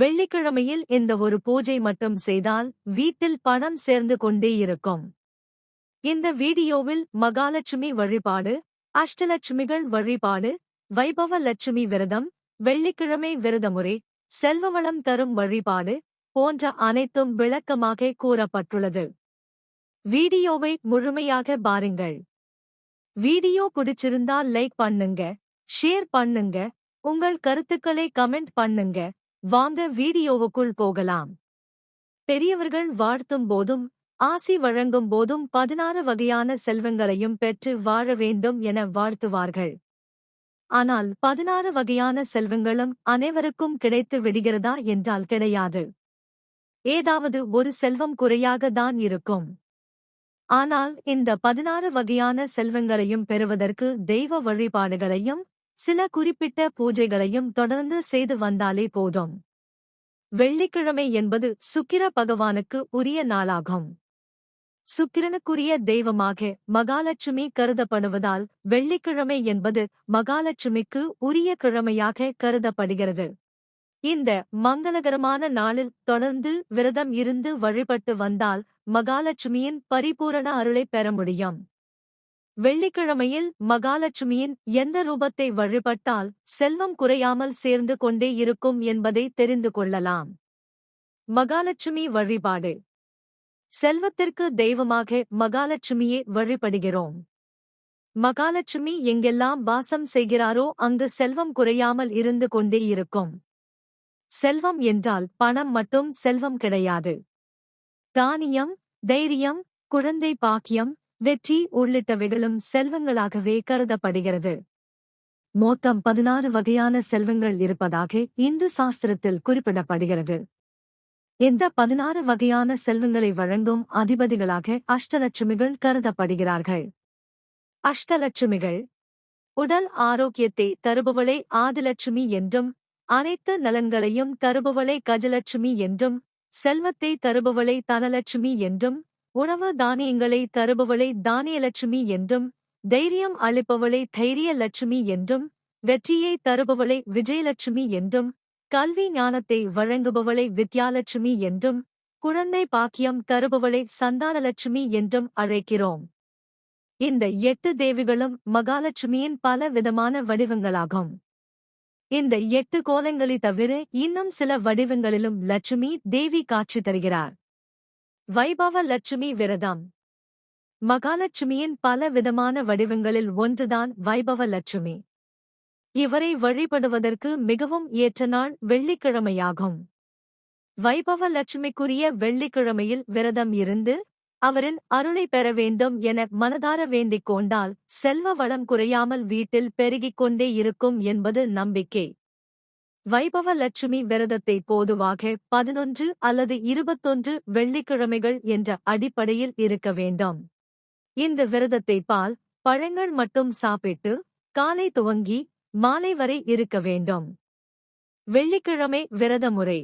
வெள்ளிக்கிழமையில் இந்த ஒரு பூஜை மட்டும் செய்தால் வீட்டில் பணம் சேர்ந்து கொண்டே இருக்கும். இந்த வீடியோவில் மகாலட்சுமி வழிபாடு அஷ்டலட்சுமிகள் வழிபாடு வைபவ லட்சுமி விரதம் வெள்ளிக்கிழமை விரதமுறை செல்வவளம் தரும் வழிபாடு போன்ற அனைத்தும் விளக்கமாக கூறப்பட்டுள்ளது. வீடியோவை முழுமையாக பாருங்கள். வீடியோ பிடிச்சிருந்தா லைக் பண்ணுங்க ஷேர் பண்ணுங்க உங்கள் கருத்துக்களை கமெண்ட் பண்ணுங்க வாங்க வீடியோவுக்குள் போகலாம். பெரியவர்கள் வாழ்த்தும் போதும் ஆசி வழங்கும் போதும் பதினாறு வகையான செல்வங்களையும் பெற்று வாழ வேண்டும் என வாழ்த்துவார்கள். ஆனால் பதினாறு வகையான செல்வங்களும் அனைவருக்கும் கிடைத்து விடுகிறதா என்றால் கிடையாது. ஏதாவது ஒரு செல்வம் குறையாக தான் இருக்கும். ஆனால் இந்த பதினாறு வகையான செல்வங்களையும் பெறுவதற்கு தெய்வ வழிபாடுகளையும் சில குறிப்பிட்ட பூஜைகளையும் தொடர்ந்து செய்து வந்தாலே போதும். வெள்ளிக்கிழமை என்பது சுக்கிர பகவானுக்கு உரிய நாளாகும். சுக்கிரனுக்குரிய தெய்வமாக மகாலட்சுமி கருதப்படுவதால் வெள்ளிக்கிழமை என்பது மகாலட்சுமிக்கு உரிய கிழமையாக கருதப்படுகிறது. இந்த மங்களகரமான நாளில் தொடர்ந்து விரதம் இருந்து வழிபட்டு வந்தால் மகாலட்சுமியின் பரிபூரண அருளை பெற முடியும். வெள்ளிக்கிழமையில் மகாலட்சுமியின் எந்த ரூபத்தை வழிபட்டால் செல்வம் குறையாமல் சேர்ந்து கொண்டே இருக்கும் என்பதை தெரிந்து கொள்ளலாம். மகாலட்சுமி வழிபாடு. செல்வத்திற்கு தெய்வமாக மகாலட்சுமியே வழிபடுகிறோம். மகாலட்சுமி எங்கெல்லாம் வாசம் செய்கிறாரோ அங்கு செல்வம் குறையாமல் இருந்து கொண்டே இருக்கும். செல்வம் என்றால் பணம் மட்டும் செல்வம் கிடையாது. தானியம் தைரியம் குழந்தை பாக்கியம் வெற்றி உள்ளிட்டவைகளும் செல்வங்களாகவே கருதப்படுகிறது. மொத்தம் பதினாறு வகையான செல்வங்கள் இருப்பதாக இந்து சாஸ்திரத்தில் குறிப்பிடப்படுகிறது. இந்த பதினாறு வகையான செல்வங்களை வழங்கும் அதிபதிகளாக அஷ்டலட்சுமிகள் கருதப்படுகிறார்கள். அஷ்டலட்சுமிகள். உடல் ஆரோக்கியத்தை தருபவளை ஆதிலட்சுமி என்றும் அனைத்து நலன்களையும் தருபவளை கஜலட்சுமி என்றும் செல்வத்தை தருபவளை தனலட்சுமி என்றும் உணவு தானியங்களை தருபவளை தானியலட்சுமி என்றும் தைரியம் அளிப்பவளை தைரிய லட்சுமி என்றும் வெற்றியை தருபவளை விஜயலட்சுமி என்றும் கல்வி ஞானத்தை வழங்குபவளை வித்யாலட்சுமி என்றும் குழந்தை பாக்கியம் தருபவளை சந்தானலட்சுமி என்றும் அழைக்கிறோம். இந்த எட்டு தேவிகளும் மகாலட்சுமியின் பல விதமான வடிவங்களாகும். இந்த எட்டு கோலங்களை தவிர இன்னும் சில வடிவங்களிலும் லட்சுமி தேவி காட்சி தருகிறார். வைபவ லட்சுமி விரதம். மகாலட்சுமியின் பல விதமான வடிவங்களில் ஒன்றுதான் வைபவ லட்சுமி. இவரை வழிபடுவதற்கு மிகவும் ஏற்ற நாள் வெள்ளிக்கிழமையாகும். வைபவ லட்சுமிக்குரிய வெள்ளிக்கிழமையில் விரதம் இருந்து அவரின் அருளை பெற வேண்டும் என மனதார வேண்டிக் கொண்டால் செல்வ வளம் குறையாமல் வீட்டில் பெருகிக் கொண்டே இருக்கும் என்பது நம்பிக்கை. வைபவ லட்சுமி விரதத்தை பொதுவாக பதினொன்று அல்லது இருபத்தொன்று வெள்ளிக்கிழமைகள் என்ற அடிப்படையில் இருக்க வேண்டும். இந்த விரதத்தை பால் பழங்கள் மட்டும் சாப்பிட்டு காலை துவங்கி மாலை வரை இருக்க வேண்டும். வெள்ளிக்கிழமை விரத முறை.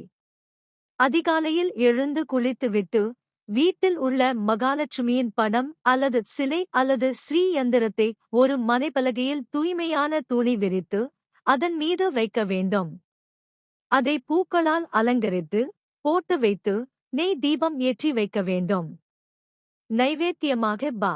அதிகாலையில் எழுந்து குளித்துவிட்டு வீட்டில் உள்ள மகாலட்சுமியின் படம் அல்லது சிலை அல்லது ஸ்ரீ யந்திரத்தை ஒரு மனைப்பலகையில் தூய்மையான துணி விரித்து அதன் மீது வைக்க வேண்டும். அதை பூக்களால் அலங்கரித்து போட்டு வைத்து நெய் தீபம் ஏற்றி வைக்க வேண்டும். நைவேத்தியமாக பா.